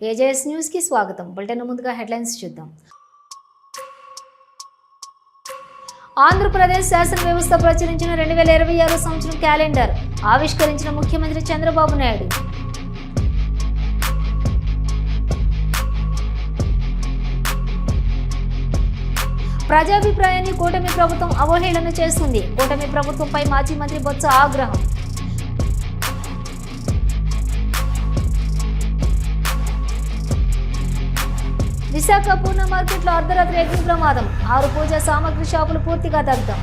AJS న్యూస్కి స్వాగతం. Bulletin ముందుగా హెడ్లైన్స్ చూద్దాం. ఆంధ్రప్రదేశ్ శాసన వ్యవస్థ ప్రచురించిన రెండు వేల ఇరవై ఆరు సంవత్సరం క్యాలెండర్ ఆవిష్కరించిన ముఖ్యమంత్రి చంద్రబాబు నాయుడు. ప్రజాభిప్రాయాన్ని కూటమి ప్రభుత్వం అవహేళన చేస్తుంది. కూటమి ప్రభుత్వంపై మాజీ మంత్రి బొత్స ఆగ్రహం. విశాఖ పూర్ణ మార్కెట్లో అర్ధరాత్రి అగ్ని ప్రమాదం. ఆరు పూజా సామాగ్రి షాపులు పూర్తిగా దగ్ధం.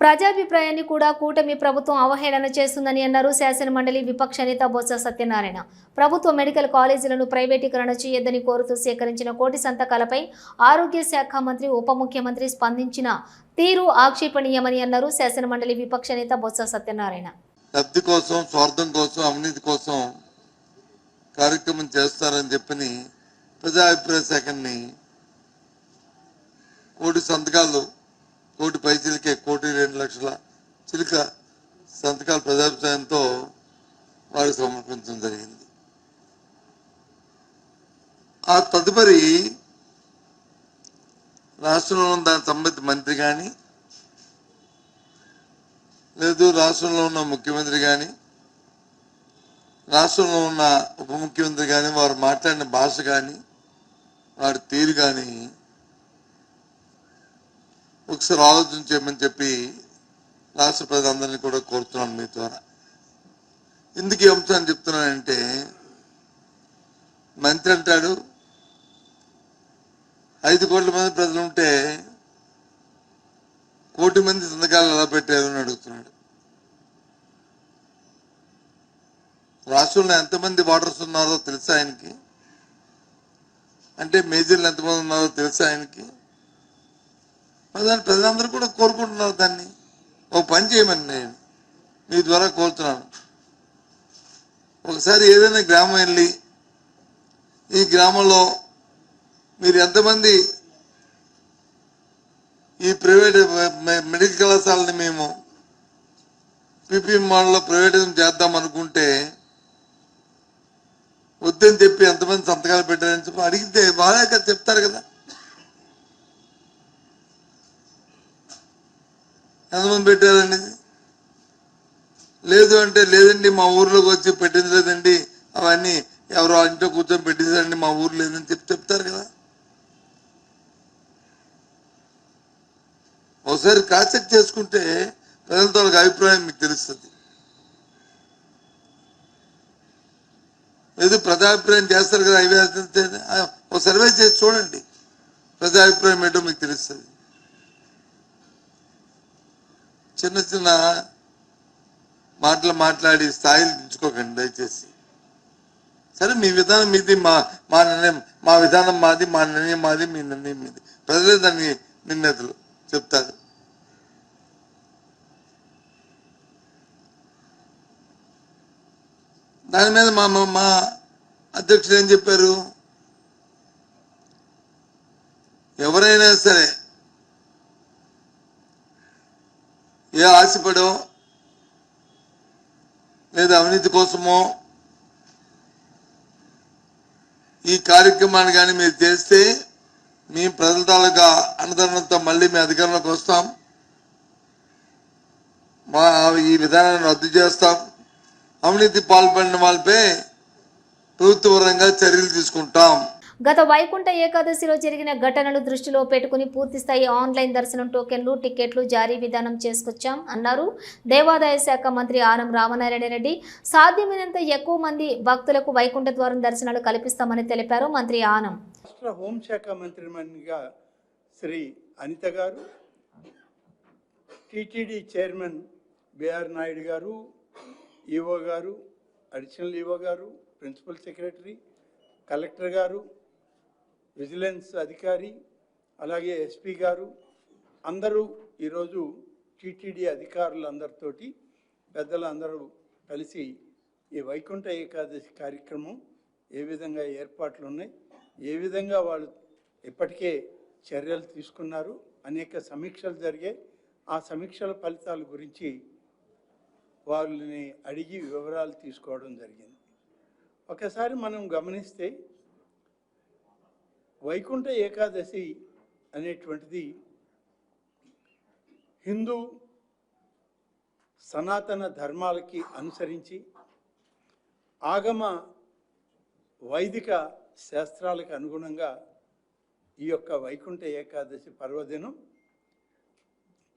ప్రజాభిప్రాయాన్ని కూడా కూటమి ప్రభుత్వం అవహేళన చేస్తుందని అన్నారు శాసనమండలి విపక్ష నేత బొత్స సత్యనారాయణ. ప్రభుత్వ మెడికల్ కాలేజీలను ప్రైవేటీకరణ చేయొద్దని కోరుతూ సేకరించిన కోటి సంతకాలపై ఆరోగ్య శాఖ మంత్రి ఉప ముఖ్యమంత్రి స్పందించిన తీరు ఆక్షేపణీయమని అన్నారు శాసనమండలి విపక్ష నేత బొత్స సత్యనారాయణ. లబ్ధి కోసం స్వార్థం కోసం అవినీతి కోసం కార్యక్రమం చేస్తారని చెప్పని ప్రజా అభిప్రాయ కోటి సంతకాలు కోటి పైచిలకే కోటి రెండు లక్షల చిలుక సంతకాల ప్రజాభిప్రాయంతో వారు సమర్పించడం జరిగింది. ఆ తదుపరి రాష్ట్రంలో ఉన్న దానికి సంబంధిత మంత్రి కానీ లేదు రాష్ట్రంలో ఉన్న ముఖ్యమంత్రి కానీ రాష్ట్రంలో ఉన్న ఉప ముఖ్యమంత్రి కానీ వారు మాట్లాడిన భాష కానీ వారి తీరు కానీ ఒకసారి ఆలోచన చేయమని చెప్పి రాష్ట్ర ప్రజలందరినీ కూడా కోరుతున్నాను మీ ద్వారా. ఎందుకు ఈ అంశాన్ని చెప్తున్నానంటే మంత్రి అంటాడు ఐదు కోట్ల మంది ప్రజలు ఉంటే కోటి మంది సంతకాలు ఎలా పెట్టారు అని అడుగుతున్నాడు. రాష్ట్రంలో ఎంతమంది ఓటర్స్ ఉన్నారో తెలుసా ఆయనకి? అంటే మేజర్లు ఎంతమంది ఉన్నారో తెలుసా ఆయనకి? దాన్ని ప్రజలందరూ కూడా కోరుకుంటున్నారు దాన్ని. ఒక పని చేయమని నేను. మీ ద్వారా కోరుతున్నాను. ఒకసారి ఏదైనా గ్రామం వెళ్ళి ఈ గ్రామంలో మీరు ఎంతమంది ఈ ప్రైవేట్ మెడికల్ కళాశాలని మేము పీపీఎం మోడల్లో ప్రైవేటిజం చేద్దాం అనుకుంటే వద్దని చెప్పి ఎంతమంది సంతకాలు పెట్టారని చెప్పి అడిగితే వాళ్ళే కదా చెప్తారు కదా. ఎంతమంది పెట్టారండి. లేదు అంటే లేదండి మా ఊర్లోకి వచ్చి పెట్టింది లేదండి అవన్నీ ఎవరో ఇంట్లో కూర్చొని పెట్టిందండి మా ఊరు లేదని చెప్పి చెప్తారు కదా. ఒకసారి కాచెక్ చేసుకుంటే ప్రజలతో అభిప్రాయం మీకు తెలుస్తుంది. లేదు ప్రజాభిప్రాయం చేస్తారు కదా అవి ఒక సర్వే చేసి చూడండి. ప్రజాభిప్రాయం ఏంటో మీకు తెలుస్తుంది. చిన్న చిన్న మాటలు మాట్లాడి స్థాయిలు దించుకోకండి దయచేసి. సరే మీ విధానం మీది మా మా నిర్ణయం మా విధానం మాది మా నిర్ణయం మాది మీ నిర్ణయం మీది. ప్రజలే దాన్ని నిర్ణేతలు చెప్తారు. దాని మీద మా మా- అధ్యక్షుడు ఏం చెప్పారు? ఎవరైనా సరే ఏ ఆశపడో లేదా అవినీతి కోసమో? ఈ కార్యక్రమాన్ని కానీ మీరు చేస్తే మీ ప్రజల తాలూకా అన్నదానంతో మళ్ళీ మీ అధికారంలోకి వస్తాం. మా ఈ విధానాన్ని రద్దు చేస్తాం. అవినీతి పాల్పడిన వాళ్ళపై ప్రభుత్వపరంగా చర్యలు తీసుకుంటాం. గత వైకుంఠ ఏకాదశిలో జరిగిన ఘటనలు దృష్టిలో పెట్టుకుని పూర్తిస్థాయి ఆన్లైన్ దర్శనం టోకెన్లు టికెట్లు జారీ విధానం చేసుకొచ్చాం అన్నారు దేవాదాయ శాఖ మంత్రి ఆనం రామనారాయణ రెడ్డి. సాధ్యమైనంత ఎక్కువ మంది భక్తులకు వైకుంఠ ద్వారం దర్శనాలు కల్పిస్తామని తెలిపారు మంత్రి ఆనం. రాష్ట్ర హోంశాఖ మంత్రిగా శ్రీ అనిత గారు టిటిడి చైర్మన్ బిఆర్ నాయుడు గారు ఈఓ గారు అడిషనల్ ఈఓ గారు ప్రిన్సిపల్ సెక్రటరీ కలెక్టర్ గారు విజిలెన్స్ అధికారి అలాగే ఎస్పీ గారు అందరూ ఈరోజు టీటీడీ అధికారులందరితోటి పెద్దలందరూ కలిసి ఈ వైకుంఠ ఏకాదశి కార్యక్రమం ఏ విధంగా ఏర్పాట్లు ఉన్నాయి ఏ విధంగా వాళ్ళు ఇప్పటికే చర్యలు తీసుకున్నారు అనేక సమీక్షలు జరిగాయి. ఆ సమీక్షల ఫలితాల గురించి వాళ్ళని అడిగి వివరాలు తీసుకోవడం జరిగింది. ఒకసారి మనం గమనిస్తే వైకుంఠ ఏకాదశి అనేటువంటిది హిందూ సనాతన ధర్మాలకి అనుసరించి ఆగమ వైదిక శాస్త్రాలకు అనుగుణంగా ఈ యొక్క వైకుంఠ ఏకాదశి పర్వదినం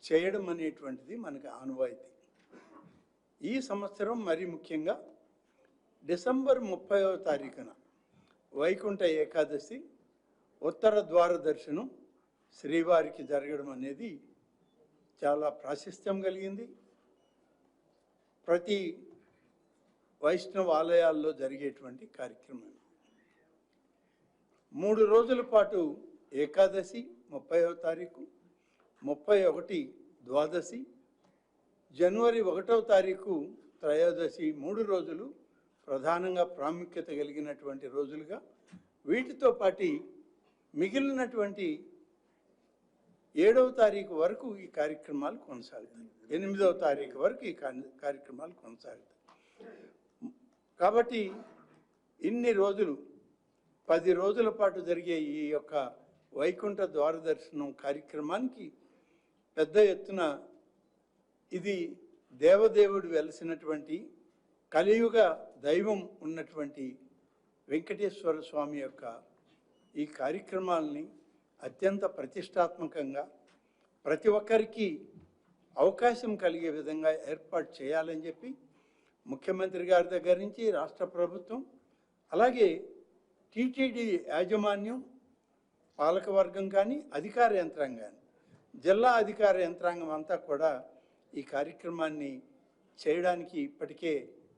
చేయడం అనేటువంటిది మనకు ఆనవాయితీ. ఈ సంవత్సరం మరి ముఖ్యంగా డిసెంబర్ ముప్పైవ తారీఖున వైకుంఠ ఏకాదశి ఉత్తర ద్వార దర్శనం శ్రీవారికి జరగడం అనేది చాలా ప్రాశస్త్యం కలిగింది. ప్రతి వైష్ణవ ఆలయాల్లో జరిగేటువంటి కార్యక్రమం. మూడు రోజుల పాటు ఏకాదశి ముప్పైవ తారీఖు ముప్పై ఒకటి ద్వాదశి జనవరి ఒకటవ తారీఖు త్రయోదశి మూడు రోజులు ప్రధానంగా ప్రాముఖ్యత కలిగినటువంటి రోజులుగా వీటితో పాటు మిగిలినటువంటి ఏడవ తారీఖు వరకు ఈ కార్యక్రమాలు కొనసాగుతాయి. ఎనిమిదవ తారీఖు వరకు ఈ కార్య- కార్యక్రమాలు కొనసాగుతాయి. కాబట్టి ఇన్ని రోజులు పది రోజుల పాటు జరిగే ఈ యొక్క వైకుంఠ ద్వార దర్శనం కార్యక్రమానికి పెద్ద ఎత్తున ఇది దేవదేవుడు వెలసినటువంటి కలియుగ దైవం ఉన్నటువంటి వెంకటేశ్వర స్వామి యొక్క ఈ కార్యక్రమాల్ని అత్యంత ప్రతిష్టాత్మకంగా ప్రతి ఒక్కరికి అవకాశం కలిగే విధంగా ఏర్పాటు చేయాలని చెప్పి ముఖ్యమంత్రి గారి దగ్గర నుంచి రాష్ట్ర ప్రభుత్వం అలాగే టీటీడీ యాజమాన్యం పాలకవర్గం కానీ అధికార యంత్రాంగం కానీ జిల్లా అధికార యంత్రాంగం అంతా కూడా ఈ కార్యక్రమాన్ని చేయడానికి ఇప్పటికే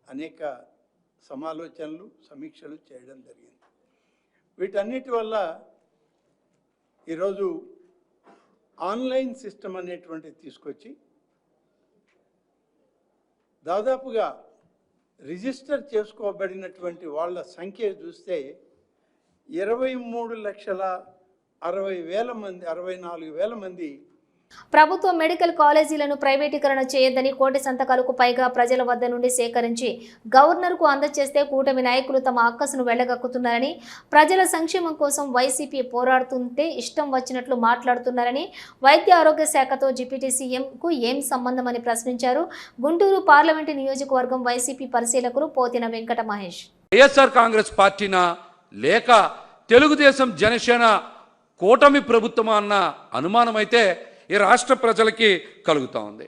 అనేక సమాలోచనలు సమీక్షలు చేయడం జరిగింది. వీటన్నిటి వల్ల ఈరోజు ఆన్లైన్ సిస్టమ్ అనేటువంటిది తీసుకొచ్చి దాదాపుగా రిజిస్టర్ చేసుకోబడినటువంటి వాళ్ళ సంఖ్య చూస్తే ఇరవై మూడు లక్షల అరవై వేల మంది అరవై నాలుగు వేల మంది ప్రభుత్వ మెడికల్ కాలేజీలను ప్రైవేటీకరణ చేయొద్దని కోటి సంతకాలకు పైగా ప్రజల వద్ద నుండి సేకరించి గవర్నర్కు అందజేస్తే కూటమి నాయకులు తమ అక్కసును వెళ్ళగక్కుతున్నారని ప్రజల సంక్షేమం కోసం వైసీపీ పోరాడుతుంటే ఇష్టం వచ్చినట్లు మాట్లాడుతున్నారని వైద్య ఆరోగ్య శాఖతో డిప్యూటీ సీఎంకు ఏం సంబంధమని ప్రశ్నించారు. గుంటూరు పార్లమెంటు నియోజకవర్గం వైసీపీ పరిశీలకులు పోతిన వెంకట మహేష్ వైఎస్ఆర్ కాంగ్రెస్ పార్టీనా లేక తెలుగుదేశం జనసేన కూటమి ప్రభుత్వమా అన్న అనుమానమైతే ఈ రాష్ట్ర ప్రజలకి కలుగుతూ ఉంది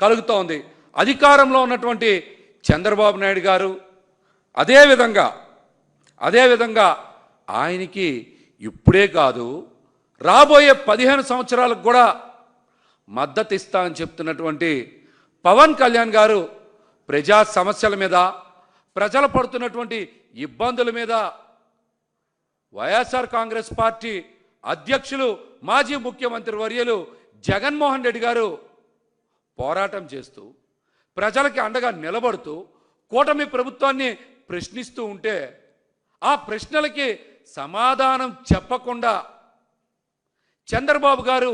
కలుగుతూ ఉంది అధికారంలో ఉన్నటువంటి చంద్రబాబు నాయుడు గారు అదేవిధంగా అదేవిధంగా ఆయనకి ఇప్పుడే కాదు రాబోయే పదిహేను సంవత్సరాలకు కూడా మద్దతు ఇస్తా అని చెప్తున్నటువంటి పవన్ కళ్యాణ్ గారు ప్రజా సమస్యల మీద ప్రజలు పడుతున్నటువంటి ఇబ్బందుల మీద వైఎస్ఆర్ కాంగ్రెస్ పార్టీ అధ్యక్షులు మాజీ ముఖ్యమంత్రి వర్యులు జగన్మోహన్ రెడ్డి గారు పోరాటం చేస్తూ ప్రజలకి అండగా నిలబడుతూ కూటమి ప్రభుత్వాన్ని ప్రశ్నిస్తూ ఉంటే ఆ ప్రశ్నలకి సమాధానం చెప్పకుండా చంద్రబాబు గారు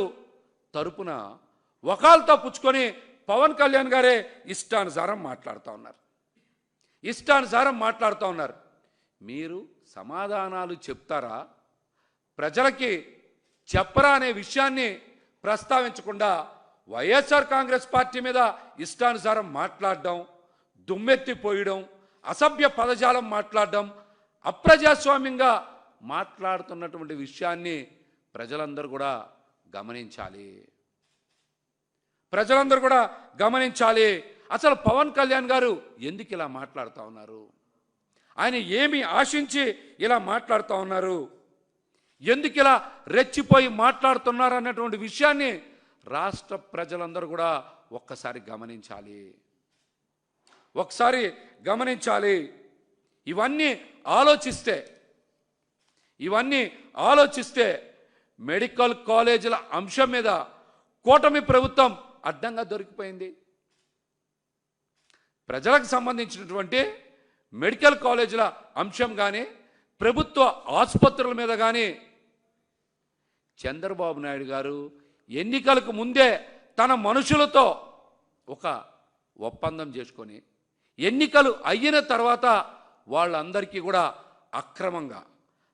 తరపున వకాలతో పుచ్చుకొని పవన్ కళ్యాణ్ గారే ఇష్టానుసారం మాట్లాడుతూ ఉన్నారు. ఇష్టానుసారం మాట్లాడుతూ ఉన్నారు. మీరు సమాధానాలు చెప్తారా? ప్రజలకి చెప్పరా అనే విషయాన్ని ప్రస్తావించకుండా వైఎస్ఆర్ కాంగ్రెస్ పార్టీ మీద ఇష్టానుసారం మాట్లాడడం దుమ్మెత్తిపోయడం అసభ్య పదజాలం మాట్లాడడం అప్రజాస్వామ్యంగా మాట్లాడుతున్నటువంటి విషయాన్ని ప్రజలందరూ కూడా గమనించాలి. ప్రజలందరూ కూడా గమనించాలి. అసలు పవన్ కళ్యాణ్ గారు ఎందుకు ఇలా మాట్లాడుతూ ఉన్నారు? ఆయన ఏమి ఆశించి ఇలా మాట్లాడుతూ ఉన్నారు? ఎందుకు ఇలా రెచ్చిపోయి మాట్లాడుతున్నారు అన్నటువంటి విషయాన్ని రాష్ట్ర ప్రజలందరూ కూడా ఒక్కసారి గమనించాలి. ఒకసారి గమనించాలి. ఇవన్నీ ఆలోచిస్తే ఇవన్నీ ఆలోచిస్తే మెడికల్ కాలేజీల అంశం మీద కూటమి ప్రభుత్వం అడ్డంగా దొరికిపోయింది. ప్రజలకు సంబంధించినటువంటి మెడికల్ కాలేజీల అంశం కానీ ప్రభుత్వ ఆసుపత్రుల మీద కానీ చంద్రబాబు నాయుడు గారు ఎన్నికలకు ముందే తన మనుషులతో ఒక ఒప్పందం చేసుకొని ఎన్నికలు అయిన తర్వాత వాళ్ళందరికీ కూడా అక్రమంగా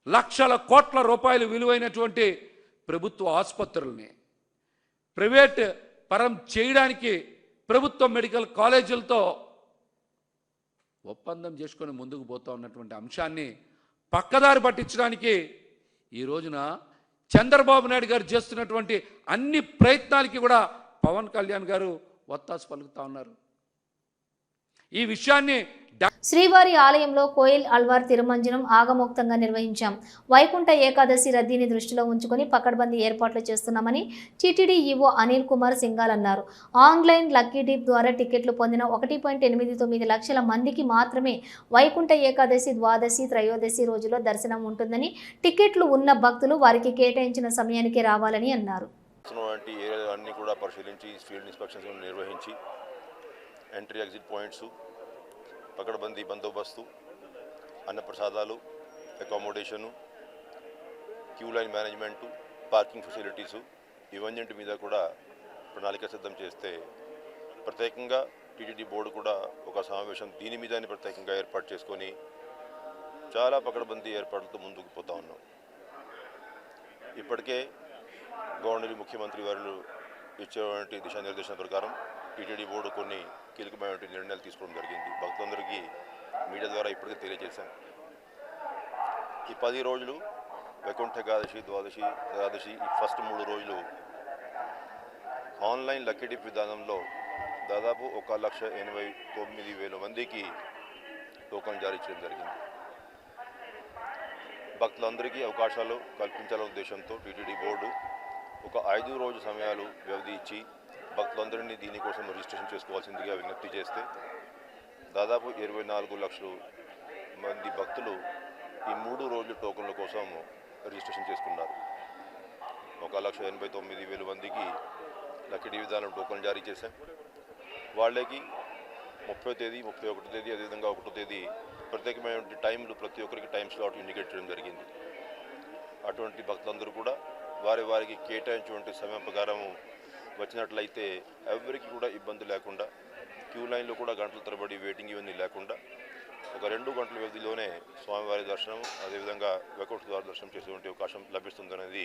లక్షల కోట్ల రూపాయలు విలువైనటువంటి ప్రభుత్వ ఆసుపత్రుల్ని ప్రైవేట్ పరం చేయడానికి ప్రభుత్వ మెడికల్ కాలేజీలతో ఒప్పందం చేసుకొని ముందుకు పోతూ ఉన్నటువంటి అంశాన్ని పక్కదారి పట్టించడానికి ఈ రోజున చంద్రబాబు నాయుడు గారు చేస్తున్నటువంటి అన్ని ప్రయత్నాలకి కూడా పవన్ కళ్యాణ్ గారు ఒత్తాసు పలుకుతా ఉన్నారు. ఈ విషయాన్ని శ్రీవారి ఆలయంలో కోయిల్ అల్వార్ తిరుమంజనం ఆగమోక్తంగా నిర్వహించాం. వైకుంఠ ఏకాదశి రద్దీని దృష్టిలో ఉంచుకుని పకడ్బందీ ఏర్పాట్లు చేస్తున్నామని టీటీడీ ఈవో అనిల్ కుమార్ సింగాల్ అన్నారు. ఆన్లైన్ లక్కీ డీప్ ద్వారా టికెట్లు పొందిన ఒకటి పాయింట్ ఎనిమిది తొమ్మిది లక్షల మందికి మాత్రమే వైకుంఠ ఏకాదశి ద్వాదశి త్రయోదశి రోజులో దర్శనం ఉంటుందని టికెట్లు ఉన్న భక్తులు వారికి కేటాయించిన సమయానికి రావాలని అన్నారు. కూడా పరిశీలించి ఫీల్డ్ ఇన్స్పెక్షన్స్ నిర్వహించి ఎంట్రీ ఎగ్జిట్ పాయింట్స్ పకడ్బందీ బందోబస్తు అన్న ప్రసాదాలు accommodation queue line management parking facilities ఇవన్నింటి మీద కూడా ప్రణాళిక సిద్ధం చేస్తే ప్రత్యేకంగా టీటీడీ బోర్డు కూడా ఒక సమావేశం దీని మీద ప్రత్యేకంగా ఏర్పాటు చేసుకొని చాలా పకడ్బందీ ఏర్పాట్లతో ముందుకు పోతా ఉన్నాం. ఇప్పటికే గవర్నర్ ముఖ్యమంత్రి వారు ఇచ్చేటువంటి దిశానిర్దేశం ప్రకారం టీటీడీ బోర్డు కొన్ని కీలకమైనటువంటి నిర్ణయాలు తీసుకోవడం జరిగింది. భక్తులందరికీ మీడియా ద్వారా ఇప్పటికే తెలియజేశాం ఈ పది రోజులు వైకుంఠ ఏకాదశి ద్వాదశి ఏకాదశి ఈ ఫస్ట్ మూడు రోజులు ఆన్లైన్ లక్కీడిప్ విధానంలో దాదాపు ఒక లక్ష ఎనభై తొమ్మిది వేల మందికి టోకన్ జారీ చేయడం జరిగింది. భక్తులందరికీ అవకాశాలు కల్పించాలనే ఉద్దేశంతో టీటీడీ బోర్డు ఒక ఐదు రోజు సమయాలు వ్యవధి ఇచ్చి భక్తులందరినీ దీనికోసం రిజిస్ట్రేషన్ చేసుకోవాల్సిందిగా విజ్ఞప్తి చేస్తే దాదాపు ఇరవై నాలుగు లక్షలు మంది భక్తులు ఈ మూడు రోజుల టోకన్ల కోసం రిజిస్ట్రేషన్ చేసుకున్నారు. ఒక లక్ష ఎనభై తొమ్మిది వేల మందికి లక్కడి విధానం టోకన్ జారీ చేశాం. వాళ్ళకి ముప్పై తేదీ ముప్పై ఒకటో తేదీ అదేవిధంగా ఒకటో తేదీ ప్రత్యేకమైన టైంలు ప్రతి ఒక్కరికి టైం స్లాట్ ఇండికేట్ చేయడం జరిగింది. అటువంటి భక్తులందరూ కూడా వారి వారికి కేటాయించినటువంటి సమయం ప్రకారం వచ్చినట్లయితే ఎవరికి కూడా ఇబ్బంది లేకుండా క్యూ లైన్లో కూడా గంటల తరబడి వెయిటింగ్ ఇవన్నీ లేకుండా ఒక రెండు గంటల వ్యవధిలోనే స్వామివారి దర్శనం అదేవిధంగా వైకుంఠ ద్వారా దర్శనం చేసేటువంటి అవకాశం లభిస్తుందనేది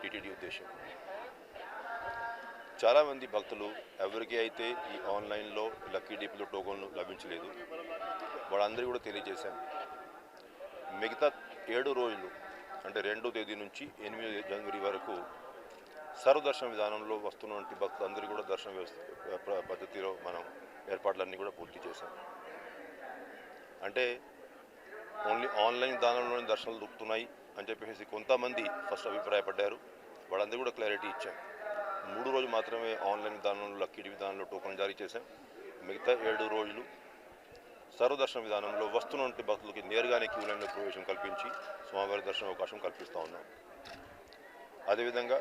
టీటీడీ ఉద్దేశం. చాలామంది భక్తులు ఎవరికి అయితే ఈ ఆన్లైన్లో లక్కీ డీప్లో టోకన్లు లభించలేదు వాళ్ళందరికీ కూడా తెలియజేశాం మిగతా ఏడు రోజులు అంటే రెండో తేదీ నుంచి ఎనిమిది జనవరి వరకు సర్వదర్శన విధానంలో వస్తున్నటువంటి భక్తులందరూ కూడా దర్శన వ్యవస్థ పద్ధతిలో మనం ఏర్పాట్లన్నీ కూడా పూర్తి చేశాం. అంటే ఓన్లీ ఆన్లైన్ విధానంలోనే దర్శనాలు దొరుకుతున్నాయి అని చెప్పేసి కొంతమంది ఫస్ట్ అభిప్రాయపడ్డారు. వాళ్ళందరూ కూడా క్లారిటీ ఇచ్చాం. మూడు రోజులు మాత్రమే ఆన్లైన్ విధానంలో లక్కీ విధానంలో టోకన్ జారీ చేశాం. మిగతా ఏడు రోజులు సర్వదర్శన విధానంలో వస్తున్నటువంటి భక్తులకి నేరుగానే క్యూ లైన్లో ప్రవేశం కల్పించి స్వామివారి దర్శన అవకాశం కల్పిస్తూ ఉన్నాం. అదేవిధంగా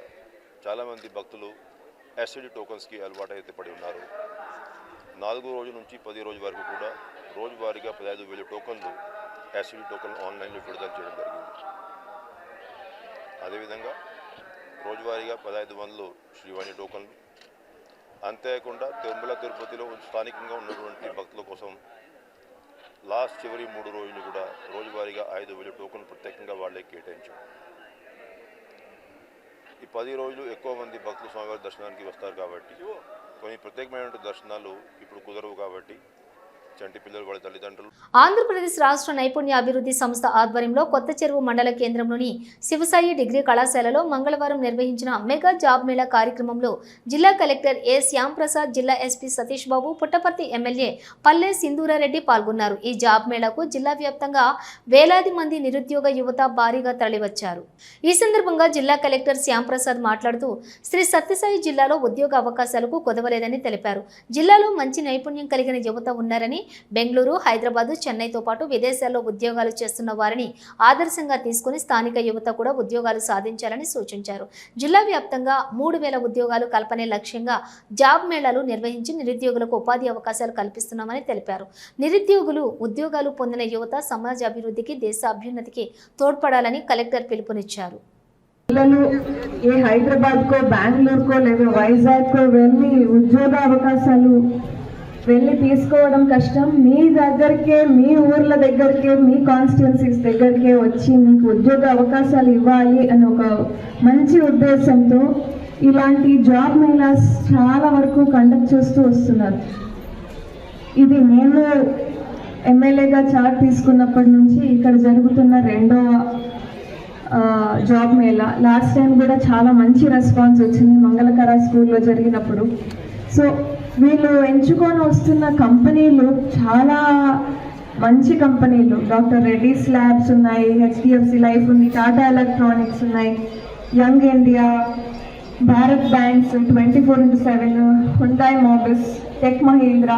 చాలామంది భక్తులు ఎస్సిడి టోకన్స్కి అలవాటు అయితే పడి ఉన్నారు. నాలుగు రోజు నుంచి పది రోజు వరకు కూడా రోజువారీగా పదహైదు వేల టోకన్లు ఎస్సిడి టోకన్లు ఆన్లైన్లో విడుదల చేయడం జరిగింది. అదేవిధంగా రోజువారీగా పదహైదు వందలు శ్రీవాణి టోకన్లు. అంతేకాకుండా తిరుమల తిరుపతిలో స్థానికంగా ఉన్నటువంటి భక్తుల కోసం లాస్ట్ చివరి మూడు రోజులు కూడా రోజువారీగా ఐదు వేల టోకన్ ప్రత్యేకంగా వాళ్ళే కేటాయించాం ఈ పది రోజులు ఎక్కువ మంది భక్తులు స్వామివారి దర్శనానికి వస్తారు కాబట్టి కొన్ని ప్రత్యేకమైన దర్శనాలు ఇప్పుడు కుదరవు కాబట్టి చంటి పిల్లలు వాళ్ళ తల్లిదండ్రులు. ఆంధ్రప్రదేశ్ రాష్ట్ర నైపుణ్య అభివృద్ధి సంస్థ ఆధ్వర్యంలో కొత్త చెరువు మండల కేంద్రంలోని శివసాయి డిగ్రీ కళాశాలలో మంగళవారం నిర్వహించిన మెగా జాబ్ మేళా కార్యక్రమంలో జిల్లా కలెక్టర్ ఏ శ్యాంప్రసాద్ జిల్లా ఎస్పీ సతీష్ బాబు పుట్టపర్తి ఎమ్మెల్యే పల్లె సింధూరారెడ్డి పాల్గొన్నారు. ఈ జాబ్ మేళాకు జిల్లా వ్యాప్తంగా వేలాది మంది నిరుద్యోగ యువత భారీగా తరలివచ్చారు. ఈ సందర్భంగా జిల్లా కలెక్టర్ శ్యాంప్రసాద్ మాట్లాడుతూ శ్రీ సత్యసాయి జిల్లాలో ఉద్యోగ అవకాశాలకు కొదవలేదని తెలిపారు. జిల్లాలో మంచి నైపుణ్యం కలిగిన యువత ఉన్నారని బెంగళూరు హైదరాబాద్ చెన్నైతో పాటు విదేశాల్లో ఉద్యోగాలు చేస్తున్న వారిని ఆదర్శంగా తీసుకుని స్థానిక యువత కూడా ఉద్యోగాలు సాధించాలని సూచించారు. జిల్లా వ్యాప్తంగా మూడు వేల ఉద్యోగాలు కల్పనే లక్ష్యంగా జాబ్ మేళాలు నిర్వహించి నిరుద్యోగులకు ఉపాధి అవకాశాలు కల్పిస్తున్నామని తెలిపారు. నిరుద్యోగులు ఉద్యోగాలు పొందిన యువత సమాజ అభివృద్ధికి దేశ అభ్యున్నతికి తోడ్పడాలని కలెక్టర్ పిలుపునిచ్చారు. పిల్లలు ఏ హైదరాబాద్కో బెంగళూరుకో లేదా వైజాగ్కో వెళ్ళి ఉద్యోగ అవకాశాలు వెళ్ళి తీసుకోవడం కష్టం. మీ దగ్గరికే మీ ఊర్ల దగ్గరికే మీ కాన్స్టిట్యున్సీస్ దగ్గరికే వచ్చి మీకు ఉద్యోగ అవకాశాలు ఇవ్వాలి అని ఒక మంచి ఉద్దేశంతో ఇలాంటి జాబ్ మేళాస్ చాలా వరకు కండక్ట్ చేస్తూ వస్తున్నారు. ఇది నేను ఎమ్మెల్యేగా చార్ట్ తీసుకున్నప్పటి నుంచి ఇక్కడ జరుగుతున్న రెండవ జాబ్ మేళా లాస్ట్ టైం కూడా చాలా మంచి రెస్పాన్స్ వచ్చింది మంగళకర స్కూల్లో జరిగినప్పుడు. సో వీళ్ళు ఎంచుకొని వస్తున్న కంపెనీలు చాలా మంచి కంపెనీలు. డాక్టర్ రెడ్డిస్ ల్యాబ్స్ ఉన్నాయి హెచ్డిఎఫ్సి లైఫ్ ఉంది టాటా ఎలక్ట్రానిక్స్ ఉన్నాయి young India Bharat banks twenty four into seven Hyundai Mobis tech Mahindra.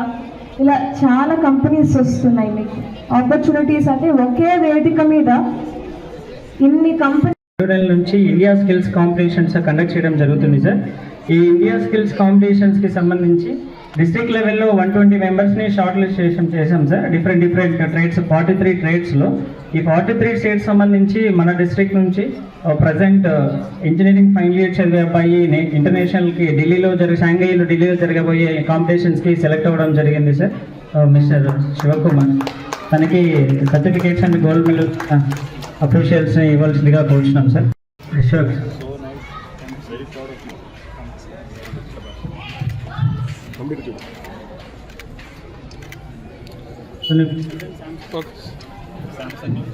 ఇలా చాలా కంపెనీస్ వస్తున్నాయి మీకు. ఆపర్చునిటీస్ అంటే ఒకే వేదిక మీద ఇన్ని కంపెనీ నుంచి ఇండియా స్కిల్స్ కాంపిటీషన్స్ కండక్ట్ చేయడం జరుగుతుంది సార్ ఈ ఇండియా స్కిల్స్ కాంపిటీషన్స్కి సంబంధించి డిస్ట్రిక్ట్ లెవెల్లో వన్ ట్వంటీ మెంబర్స్ని షార్ట్ లిస్ట్ చేసాం చేసాం sir different different trades forty three ట్రేడ్స్లో ఈ ఫార్టీ త్రీ స్టేట్స్ సంబంధించి మన డిస్ట్రిక్ట్ నుంచి ప్రజెంట్ ఇంజనీరింగ్ ఫైనల్ ఇయర్ చదివే అబ్బాయి ఇంటర్నేషనల్కి ఢిల్లీలో జరిగే షాంఘైలో ఢిల్లీలో జరగబోయే కాంపిటీషన్స్కి సెలెక్ట్ అవ్వడం జరిగింది సార్ మిస్టర్ శివకుమార్ తనకి సర్టిఫికేట్స్ అండ్ గోల్డ్ మెడల్ అఫీషియల్స్ని ఇవ్వాల్సిందిగా కోరుచున్నాం సార్ అశోక్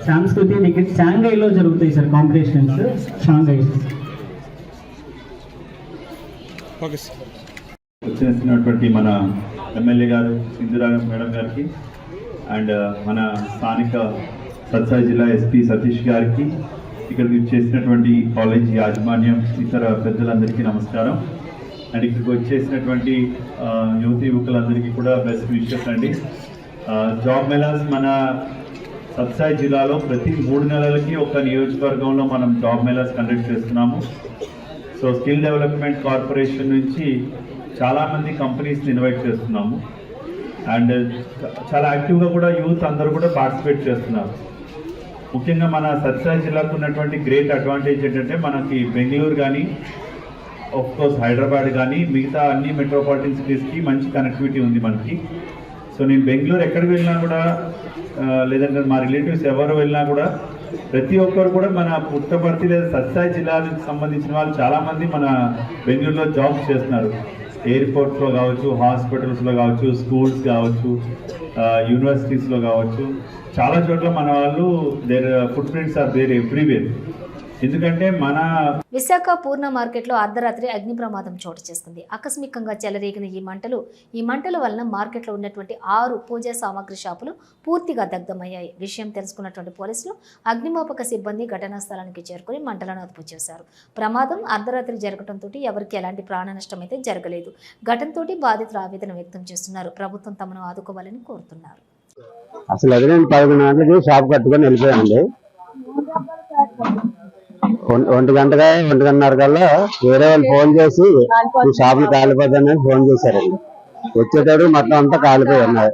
సాంస్కృతి ఇక్కడ షాంఘైలో జరుగుతాయి సార్ కాంపిటీషన్స్. షాంఘై. వచ్చేసినటువంటి మన ఎమ్మెల్యే గారు సింధురా మేడం గారికి అండ్ మన స్థానిక సత్సాయి జిల్లా ఎస్పీ సతీష్ గారికి ఇక్కడికి చేసినటువంటి కాలేజ్ యాజమాన్యం ఇతర పెద్దలందరికీ నమస్కారం. అండ్ ఇక్కడికి వచ్చేసినటువంటి యువతి యువకులందరికీ కూడా బెస్ట్ విషెస్ అండి. జాబ్ మెలాస్ మన సత్సాయి జిల్లాలో ప్రతి మూడు నెలలకి ఒక నియోజకవర్గంలో మనం జాబ్ మెలాస్ కండక్ట్ చేస్తున్నాము. సో స్కిల్ డెవలప్మెంట్ కార్పొరేషన్ నుంచి చాలామంది కంపెనీస్ని ఇన్వైట్ చేస్తున్నాము. అండ్ చాలా యాక్టివ్గా కూడా యూత్ అందరూ కూడా పార్టిసిపేట్ చేస్తున్నారు. ముఖ్యంగా మన సత్సాయి జిల్లాకు ఉన్నటువంటి గ్రేట్ అడ్వాంటేజ్ ఏంటంటే మనకి బెంగళూరు కానీ కోర్స్ హైదరాబాద్ కానీ మిగతా అన్ని మెట్రోపాలిటన్ సిటీస్కి మంచి కనెక్టివిటీ ఉంది మనకి. సో నేను బెంగళూరు ఎక్కడికి వెళ్ళినా కూడా లేదంటే మా రిలేటివ్స్ ఎవరు వెళ్ళినా కూడా ప్రతి ఒక్కరు కూడా మన పుట్టపర్తి లేదా సత్సాయి జిల్లాలకు సంబంధించిన వాళ్ళు చాలామంది మన బెంగళూరులో జాబ్స్ చేస్తున్నారు. ఎయిర్పోర్ట్స్లో కావచ్చు హాస్పిటల్స్లో కావచ్చు స్కూల్స్ కావచ్చు యూనివర్సిటీస్లో కావచ్చు. చాలా చోట్ల మన వాళ్ళు their footprints are there everywhere ఎందుకంటే మన విశాఖ పూర్ణ మార్కెట్లో అర్ధరాత్రి అగ్ని ప్రమాదం చోటు చేసుకుంది. ఆకస్మికంగా చెలరేగిన ఈ మంటలు ఈ మంటల వలన మార్కెట్లో ఉన్నటువంటి ఆరు పూజా సామాగ్రి షాపులు పూర్తిగా దగ్ధమయ్యాయి. విషయం తెలుసుకున్నటువంటి పోలీసులు అగ్నిమాపక సిబ్బంది ఘటనా స్థలానికి చేరుకుని మంటలను అదుపు చేశారు. ప్రమాదం అర్ధరాత్రి జరగడంతో ఎవరికి ఎలాంటి ప్రాణ నష్టం అయితే జరగలేదు. ఘటనతో బాధితులు ఆవేదన వ్యక్తం చేస్తున్నారు. ప్రభుత్వం తమను ఆదుకోవాలని కోరుతున్నారు. అసలు అదే నేను పదకొండు గంటలకి షాప్ కట్టుకొని వెళ్ళిపోయానండి. ఒంటి గంటగా ఒంటి గంటన్నర కల్లా వేరే వాళ్ళు ఫోన్ చేసి ఈ షాపులు కాలిపోతానని ఫోన్ చేశారండి. వచ్చేటప్పుడు మొత్తం అంతా కాలిపోయి ఉన్నారు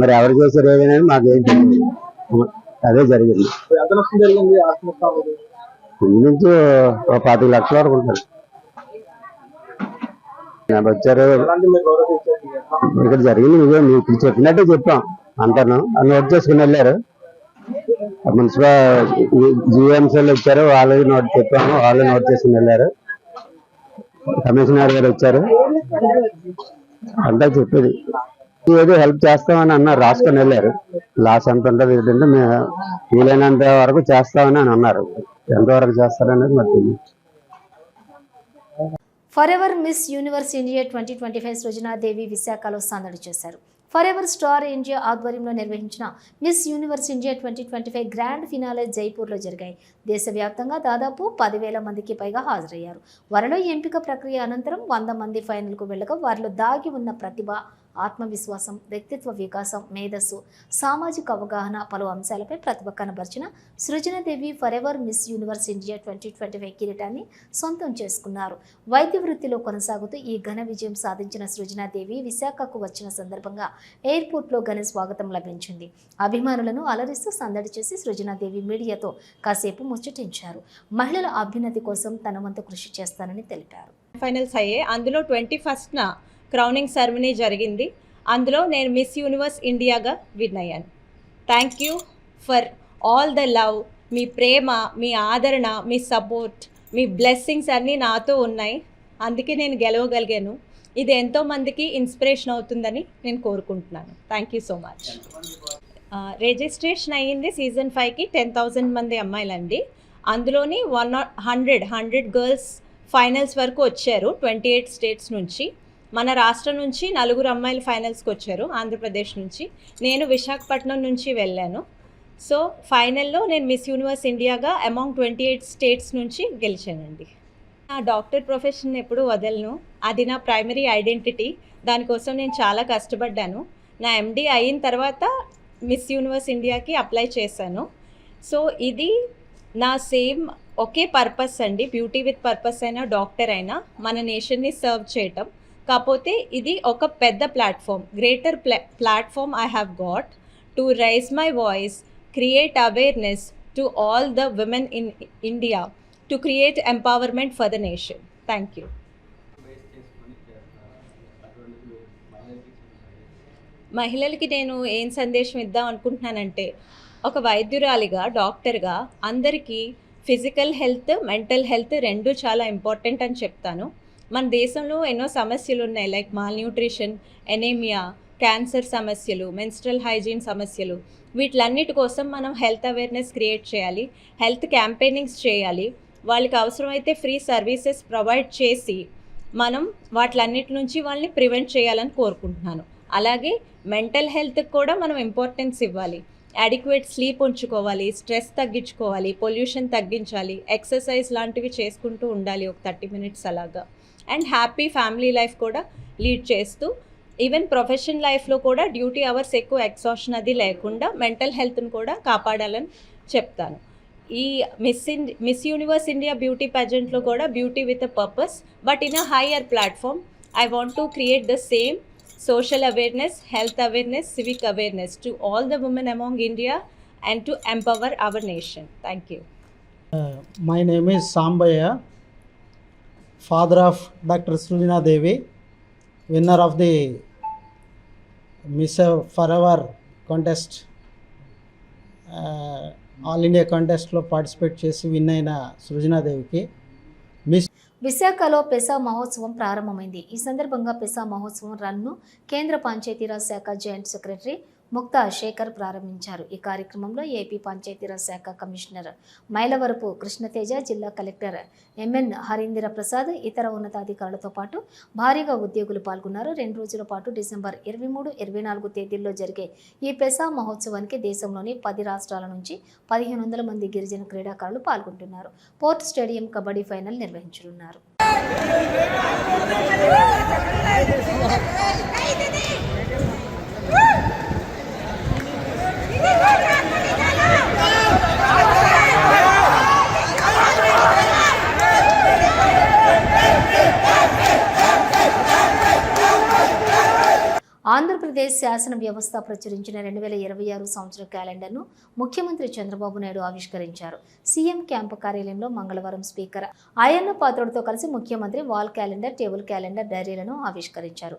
మరి ఎవరు చేశారు ఏదనేది మాకేం తెలియదు. అదే జరిగింది. ఇంచుమించు ఒక పాతిక లక్షల వరకు నాకు వచ్చారు. ఇక్కడ జరిగింది ఇదే మీకు చెప్పినట్టే చెప్పాం. అంటాను నోట్ చేసుకుని వెళ్ళారు. మున్సిపల్ జిఎంసీలు వచ్చారు వాళ్ళకి నోట్ చెప్పాము వాళ్ళు నోట్ చేసుకుని వెళ్ళారు. కమిషనర్ గారు వచ్చారు. అంతా చెప్పేది. ఏదో హెల్ప్ చేస్తామని అన్నారు రాసుకొని వెళ్ళారు. లాస్ ఎంత ఉంటుంది ఏంటంటే మేము వీలైనంత వరకు చేస్తామని అని అన్నారు. ఎంతవరకు చేస్తారనేది మరి తెలియదు. Forever Miss Universe India twenty twenty five Srujanadevi విశాఖలో సందడి చేశారు. ఫర్ ఎవర్ స్టార్ ఇండియా ఆధ్వర్యంలో నిర్వహించిన Miss Universe India twenty twenty five grand finale జైపూర్లో జరిగాయి. దేశవ్యాప్తంగా దాదాపు పదివేల మందికి పైగా హాజరయ్యారు. వారిలో ఎంపిక ప్రక్రియ అనంతరం వంద మంది ఫైనల్కు వెళ్ళగా వారిలో దాగి ఉన్న ప్రతిభ ఆత్మవిశ్వాసం వ్యక్తిత్వ వికాసం మేధస్సు సామాజిక అవగాహన పలు అంశాలపై ప్రతిభ కనబరిచిన Srujanadevi Forever Miss Universe India twenty twenty five కిరీటాన్ని సొంతం చేసుకున్నారు. వైద్య వృత్తిలో కొనసాగుతూ ఈ ఘన విజయం సాధించిన సృజనాదేవి విశాఖకు వచ్చిన సందర్భంగా ఎయిర్పోర్ట్లో ఘన స్వాగతం లభించింది. అభిమానులను అలరిస్తూ సందడి చేసి సృజనాదేవి మీడియాతో కాసేపు ముచ్చటించారు. మహిళల అభ్యున్నతి కోసం తన వంతు కృషి చేస్తానని తెలిపారు. ఫైనల్స్ అయ్యే అందులో ట్వంటీ ఫస్ట్న క్రౌనింగ్ సెరమనీ జరిగింది. అందులో నేను మిస్ యూనివర్స్ ఇండియాగా విన్ అయ్యాను thank you for all the love మీ ప్రేమ మీ ఆదరణ మీ సపోర్ట్ మీ బ్లెస్సింగ్స్ అన్నీ నాతో ఉన్నాయి. అందుకే నేను గెలవగలిగాను. ఇది ఎంతోమందికి ఇన్స్పిరేషన్ అవుతుందని నేను కోరుకుంటున్నాను. Thank you so much registration అయ్యింది సీజన్ ఫైవ్కి టెన్ థౌజండ్ మంది అమ్మాయిలండి. అందులోని one not hundred hundred girls finals వరకు వచ్చారు. ట్వంటీ ఎయిట్ స్టేట్స్ నుంచి. మన రాష్ట్రం నుంచి నలుగురు అమ్మాయిలు ఫైనల్స్కి వచ్చారు ఆంధ్రప్రదేశ్ నుంచి. నేను విశాఖపట్నం నుంచి వెళ్ళాను. సో ఫైనల్లో నేను మిస్ యూనివర్స్ ఇండియాగా అమాంగ్ ట్వంటీ ఎయిట్ స్టేట్స్ నుంచి గెలిచానండి. నా డాక్టర్ ప్రొఫెషన్ ఎప్పుడు వదలను. అది నా ప్రైమరీ ఐడెంటిటీ. దానికోసం నేను చాలా కష్టపడ్డాను. నా ఎండి అయిన తర్వాత మిస్ యూనివర్స్ ఇండియాకి అప్లై చేశాను. సో ఇది నా సేమ్ ఒకే పర్పస్ అండి. బ్యూటీ విత్ పర్పస్ అయినా డాక్టర్ అయినా మన నేషన్ని సర్వ్ చేయటం. కాకపోతే ఇది ఒక పెద్ద ప్లాట్ఫామ్. గ్రేటర్ ప్లా platform I have got to raise my voice create awareness to all the women in India to create empowerment for the nation thank you మహిళలకి నేను ఏం సందేశం ఇద్దాం అనుకుంటున్నానంటే ఒక వైద్యురాలిగా డాక్టర్గా అందరికీ ఫిజికల్ హెల్త్ మెంటల్ హెల్త్ రెండు చాలా ఇంపార్టెంట్ అని చెప్తాను. మన దేశంలో ఎన్నో సమస్యలు ఉన్నాయి like malnutrition anaemia cancer సమస్యలు మెన్స్ట్రల్ హైజీన్ సమస్యలు. వీటిలన్నిటి కోసం మనం హెల్త్ అవేర్నెస్ క్రియేట్ చేయాలి. హెల్త్ క్యాంపెయినింగ్స్ చేయాలి. వాళ్ళకి అవసరమైతే ఫ్రీ సర్వీసెస్ ప్రొవైడ్ చేసి మనం వాటిలన్నిటి నుంచి వాళ్ళని ప్రివెంట్ చేయాలని కోరుకుంటున్నాను. అలాగే మెంటల్ హెల్త్కి కూడా మనం ఇంపార్టెన్స్ ఇవ్వాలి. అడిక్వేట్ స్లీప్ ఉంచుకోవాలి స్ట్రెస్ తగ్గించుకోవాలి పొల్యూషన్ తగ్గించాలి ఎక్సర్సైజ్ లాంటివి చేసుకుంటూ ఉండాలి ఒక థర్టీ మినిట్స్ అలాగా. అండ్ హ్యాపీ ఫ్యామిలీ లైఫ్ కూడా లీడ్ చేస్తూ ఈవెన్ ప్రొఫెషన్ లైఫ్లో కూడా డ్యూటీ అవర్స్ ఎక్కువ ఎక్సాషన్ అది లేకుండా మెంటల్ హెల్త్ని కూడా కాపాడాలని చెప్తాను. ఈ Miss in Miss Universe India beauty pageantలో కూడా beauty with a purpose but in a higher platform I want to create the same social awareness health awareness civic awareness to all the women among India and to empower our nation. Thank you my name is Sambaiah father of Dr. Srujana Devi, winner of the Miss Forever contest. All India కాంటెస్ట్లో participate చేసి win అయిన సృజనాదేవికి miss విశాఖలో పెసా మహోత్సవం ప్రారంభమైంది ఈ సందర్భంగా పెసా మహోత్సవం run కేంద్ర పంచాయతీరాజ్ శాఖ జాయింట్ సెక్రటరీ ముక్తా శేఖర్ ప్రారంభించారు ఈ కార్యక్రమంలో ఏపీ పంచాయతీరాజ్ శాఖ కమిషనర్ మైలవరపు కృష్ణతేజ జిల్లా కలెక్టర్ ఎంఎన్ హరీంద్ర ప్రసాద్ ఇతర ఉన్నతాధికారులతో పాటు భారీగా ఉద్యోగులు పాల్గొన్నారు రెండు రోజుల పాటు డిసెంబర్ ఇరవై మూడు ఇరవై నాలుగు తేదీల్లో జరిగే ఈ పెసా మహోత్సవానికి దేశంలోని పది రాష్ట్రాల నుంచి పదిహేను వందల మంది గిరిజన క్రీడాకారులు పాల్గొంటున్నారు పోర్ట్ స్టేడియం కబడ్డీ ఫైనల్ నిర్వహించనున్నారు ఆంధ్రప్రదేశ్ శాసన వ్యవస్థ ప్రచురించిన రెండు వేల ఇరవై ఆరు సంవత్సర క్యాలెండర్ను ముఖ్యమంత్రి చంద్రబాబు నాయుడు ఆవిష్కరించారు. సీఎం క్యాంపు కార్యాలయంలో మంగళవారం స్పీకర్ ఆయన్న పాత్రుడితో కలిసి ముఖ్యమంత్రి వాల్ క్యాలెండర్ టేబుల్ క్యాలెండర్ డైరీలను ఆవిష్కరించారు.